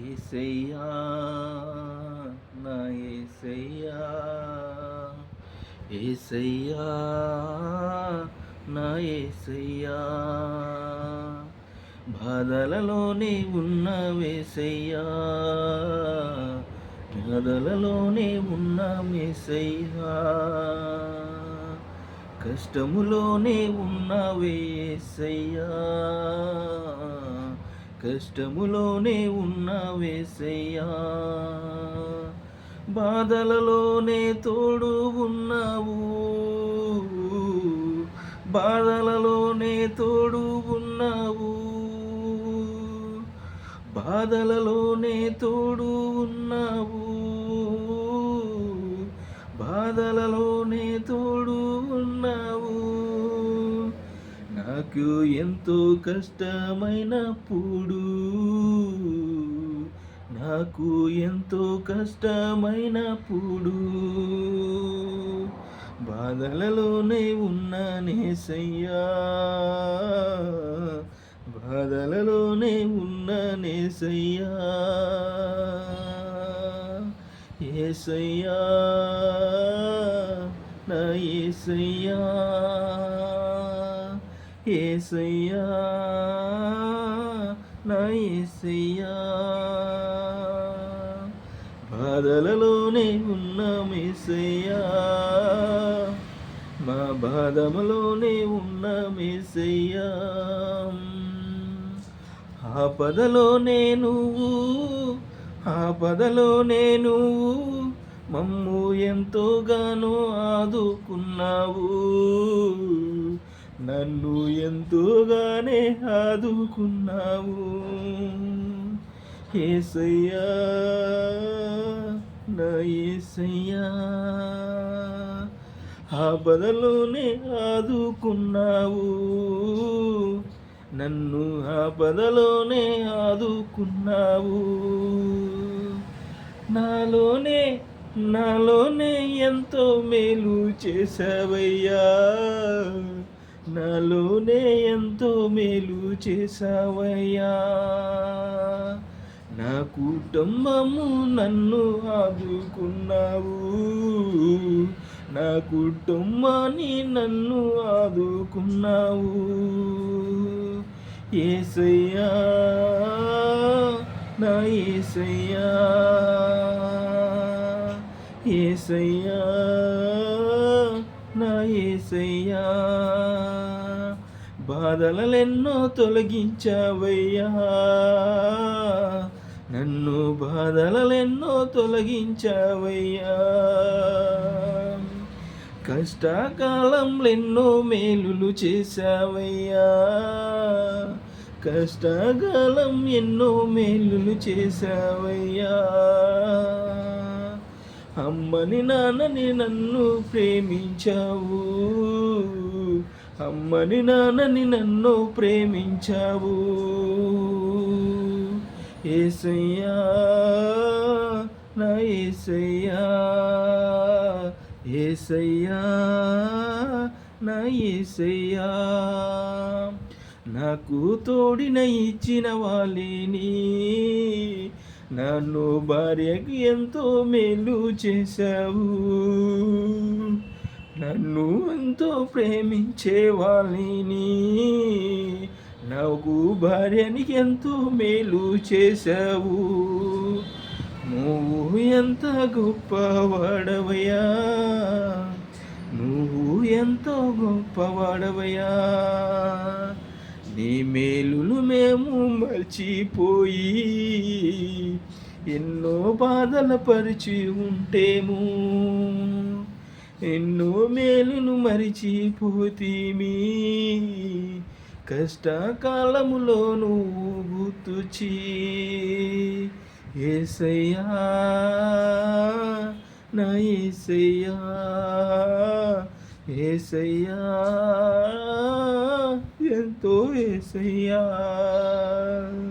ఏసయ్యా నా ఏసయ్యా ఏసయ్యా నా ఏసయ్యా. బాధలలోనే ఉన్న వేసయ్యా బాధలలోనే ఉన్న మేసయ్యా కష్టములోనే ఉన్న వేసయ్యా కష్టములోనే ఉన్నవేసయ్యా బాధలలోనే తోడు ఉన్నావు. బాధలలోనే తోడు ఉన్నావు. బాధలలోనే తోడు ఉన్నావు. బాధలలోనే తోడు ఉన్నావు నాకు ఎంతో కష్టమైనప్పుడు నాకు ఎంతో కష్టమైనప్పుడు బాధలలోనే ఉన్నానేసయ్యా బాధలలోనే ఉన్నానేసయ్యా ఏసయ్యా నా ఏసయ్యా. ఏసయ్యా నా ఏసయ్యా. బాధలలోనే ఉన్నామేసయ్యా మా బాధములోనే ఉన్నామేసయ్యా ఆపదలోనే నువ్వు ఆపదలోనే నువ్వు మమ్ము ఎంతోగానో ఆదుకున్నావు. నన్ను ఎంతోగానే ఆదుకున్నావు? ఏసయ్యా నా ఏసయ్యా ఆపదలోనే ఆదుకున్నావు. నన్ను ఆపదలోనే ఆదుకున్నావు. నాలోనే నాలోనే ఎంతో మేలు చేసావయ్యా నాలోనే ఎంతో మేలు చేసావయ్యా నా కుటుంబము నన్ను ఆదుకున్నావు. నా కుటుంబాన్ని నన్ను ఆదుకున్నావు. ఏసయ్యా నా ఏసయ్యా ఏసయ్యా. నా ఏసయ్యా బాధలెన్నో తొలగించావయ్యా. నన్ను బాధలెన్నో తొలగించావయ్యా. కష్టకాలంలో మేలులు చేశావయ్యా. కష్టకాలం ఎన్నో మేలులు చేశావయ్యా. అమ్మని నాన్నని నన్ను ప్రేమించావు. అమ్మని నాన్నని నన్ను ప్రేమించావు. ఏసయ్యా నా ఏసయ్యా ఏసయ్యా నా ఏసయ్యా. నాకు తోడిన ఇచ్చిన వాళ్ళని నన్ను భార్యకి ఎంతో మేలు చేశావు. నన్ను ఎంతో ప్రేమించే వాళ్ళని నాకు భార్యని ఎంతో మేలు చేశావు. నువ్వు ఎంత గొప్పవాడవయ్యా. నువ్వు ఎంతో గొప్పవాడవయ్యా. నీ మేలులు మేము మర్చిపోయి ఎన్నో బాధల పరిచి ఉంటేము? ఎన్నో మేలును మరిచిపోతీమి? కష్టకాలములో నువ్వు గుర్తుచి ఏసయ్యా నా ఏసయ్యా ఏసయ్యా. tu esse ar.